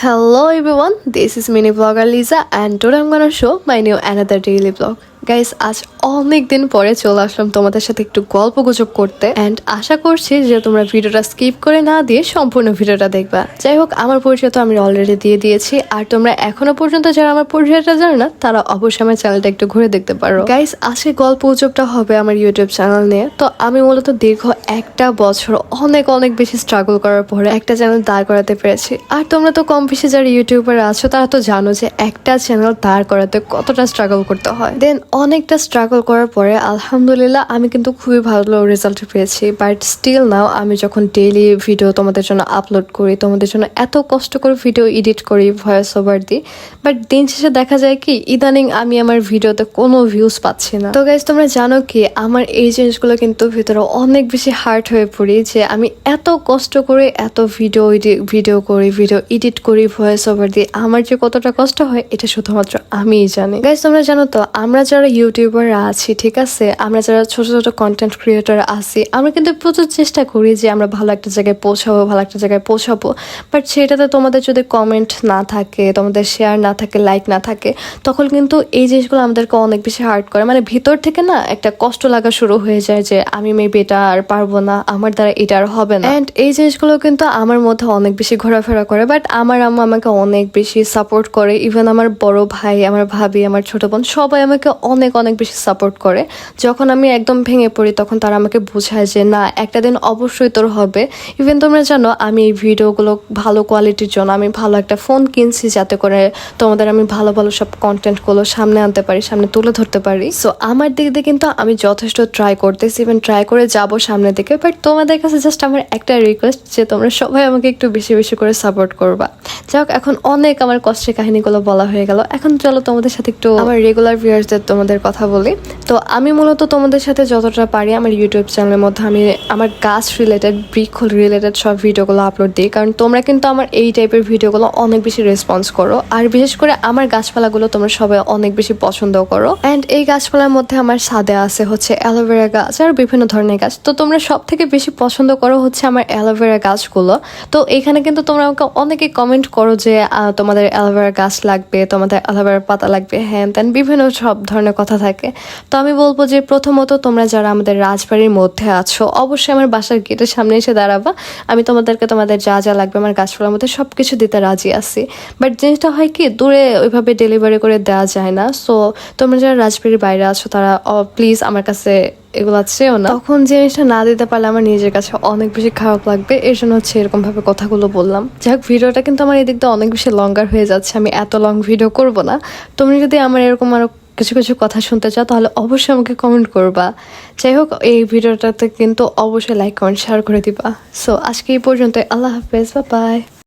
Hello everyone, this is mini vlogger Lisa and today I'm gonna show my new another daily vlog. Guys আজ অনেক দিন পরে চলে আসলাম তোমাদের সাথে একটু গল্প গুজব করতে। অ্যান্ড আশা করছি যে তোমরা ভিডিওটা স্কিপ করে না দিয়ে সম্পূর্ণ ভিডিওটা দেখবা। যাই হোক আমার পরিচয় তো আমি অলরেডি দিয়ে দিয়েছি। আর তোমরা এখনও পর্যন্ত যারা আমার পরিচয়টা জানো না, তারা অবশ্যই আমার চ্যানেলটা একটু ঘুরে দেখতে পারো। গাইস আজকে গল্প গুজবটা হবে আমার ইউটিউব চ্যানেল নিয়ে। তো আমি মূলত দীর্ঘ একটা বছর অনেক অনেক বেশি স্ট্রাগল করার পরে একটা চ্যানেল দাঁড় করাতে পেরেছি। আর তোমরা তো কম বেশি যারা ইউটিউবার আছো, তারা তো জানো যে একটা চ্যানেল দাঁড় করাতে কতটা স্ট্রাগল করতে হয়। দেন অনেকটা স্ট্রাগল করার পরে, আলহামদুলিল্লাহ, আমি কিন্তু খুবই ভালো রেজাল্ট পেয়েছি। বাট স্টিল নাও আমি যখন ডেইলি ভিডিও তোমাদের জন্য আপলোড করি, তোমাদের জন্য এত কষ্ট করে ভিডিও এডিট করি ভয়েস ওভার দিই বাট দিন শেষে দেখা যায় কি, ইদানিং আমি আমার ভিডিওতে কোনো ভিউজ পাচ্ছি না। তো গাইজ তোমরা জানো কি, আমার এই জিনিসগুলো কিন্তু ভিতরে অনেক বেশি হার্ট হয়ে পড়ি যে আমি এত কষ্ট করে এত ভিডিও ভিডিও করি ভিডিও এডিট করি ভয়েস ওভার দিই আমার যে কতটা কষ্ট হয়, এটা শুধুমাত্র আমিই জানি। গাইজ তোমরা জানো তো, আমরা যারা ইউটিউবার আছি, ঠিক আছে? আমরা যারা ছোট ছোট কন্টেন্ট ক্রিয়েটর আছি, আমরা কিন্তু প্রচুর চেষ্টা করি যে আমরা ভালো একটা জায়গায় পৌঁছাবো, ভালো একটা জায়গায় পৌঁছাবো। বাট সেটাতে তোমাদের যদি কমেন্ট না থাকে, তোমাদের শেয়ার না থাকে লাইক না থাকে, তখন কিন্তু এই জিনিসগুলো আমাদেরকে অনেক বেশি হার্ট করে। মানে ভিতর থেকে না একটা কষ্ট লাগা শুরু হয়ে যায় যে আমি মেবি এটা আর পারব না, আমার দ্বারা এটা আর হবে না। অ্যান্ড এই জিনিসগুলো কিন্তু আমার মধ্যে অনেক বেশি ঘোরাফেরা করে বাট আমার আম্মু আমাকে অনেক বেশি সাপোর্ট করে। ইভেন আমার বড় ভাই, আমার ভাবি, আমার ছোট বোন সবাই আমাকে অনেক অনেক বেশি সাপোর্ট করে। যখন আমি একদম ভেঙে পড়ি, তখন তারা আমাকে বোঝায় যে, না, একটা দিন অবশ্যই তোর হবে। ইভেন তোমরা জানো, আমি এই ভিডিওগুলো ভালো কোয়ালিটির জন্য, আমি ভালো একটা ফোন কিনছি যাতে করে তোমাদের আমি ভালো ভালো সব কন্টেন্টগুলো সামনে আনতে পারি, সামনে তুলে ধরতে পারি। সো আমার দিক দিয়ে কিন্তু আমি যথেষ্ট ট্রাই করতেছি ইভেন ট্রাই করে যাব সামনের দিকে। বাট তোমাদের কাছে জাস্ট আমার একটা রিকোয়েস্ট যে, তোমরা সবাই আমাকে একটু বেশি বেশি করে সাপোর্ট করবা। যাই এখন অনেক আমার কষ্টের কাহিনীগুলো বলা হয়ে গেল। এখন চলো তোমাদের সাথে একটু আমার রেগুলার ভিউয়ার্সদের তোমাদের কথা বলি। তো আমি মূলত তোমাদের সাথে যতটা পারি আমার ইউটিউব চ্যানেলের মধ্যে আমি আমার গাছ রিলেটেড বৃক্ষ রিলেটেড সব ভিডিওগুলো আপলোড দিই। কারণ তোমরা কিন্তু আমার এই টাইপের ভিডিওগুলো অনেক বেশি রেসপন্স করো। আর বিশেষ করে আমার গাছপালাগুলো তোমরা সবাই অনেক বেশি পছন্দ করো। অ্যান্ড এই গাছপালার মধ্যে আমার ছাদে আছে হচ্ছে অ্যালোভেরা গাছ আর বিভিন্ন ধরনের গাছ। তো তোমরা সব থেকে বেশি পছন্দ করো হচ্ছে আমার অ্যালোভেরা গাছগুলো। তো এখানে কিন্তু তোমরা আমাকে অনেকে কমেন্ট করো যে তোমাদের অ্যালোভেরা গাছ লাগবে, তোমাদের অ্যালোভেরা পাতা লাগবে, হ্যান ত্যান, বিভিন্ন সব ধরনের কথা থাকে। তো আমি বলব যে প্রথমত তোমরা যারা আমাদের রাজবাড়ির মধ্যে আছো, অবশ্যই আমার বাসার গেটের সামনে এসে দাঁড়াবা। আমি তোমাদেরকে তোমাদের যা যা লাগবে আমার গাছপালার মধ্যে সব কিছু দিতে রাজি আছি। বাট জিনিসটা হয় কি, দূরে ওইভাবে ডেলিভারি করে দেওয়া যায় না। সো তোমরা যারা রাজবাড়ির বাইরে আছো, তারা প্লিজ আমার কাছে এগুলো চেয়েও না। তখন জিনিসটা না দিতে পারলে আমার নিজের কাছে অনেক বেশি খারাপ লাগবে। এর জন্য হচ্ছে এরকম ভাবে কথাগুলো বললাম। যাই হোক ভিডিওটা কিন্তু আমার এদিক দিয়ে অনেক বেশি লঙ্গার হয়ে যাচ্ছে। আমি এত লং ভিডিও করব না। তুমি যদি আমার এরকম আরও কিছু কিছু কথা শুনতে চাও, তাহলে অবশ্যই আমাকে কমেন্ট করবা। যাই হোক, এই ভিডিওটাতে কিন্তু অবশ্যই লাইক কমেন্ট শেয়ার করে দিবা। সো আজকে এই পর্যন্ত আল্লাহ হাফেজ বা বাই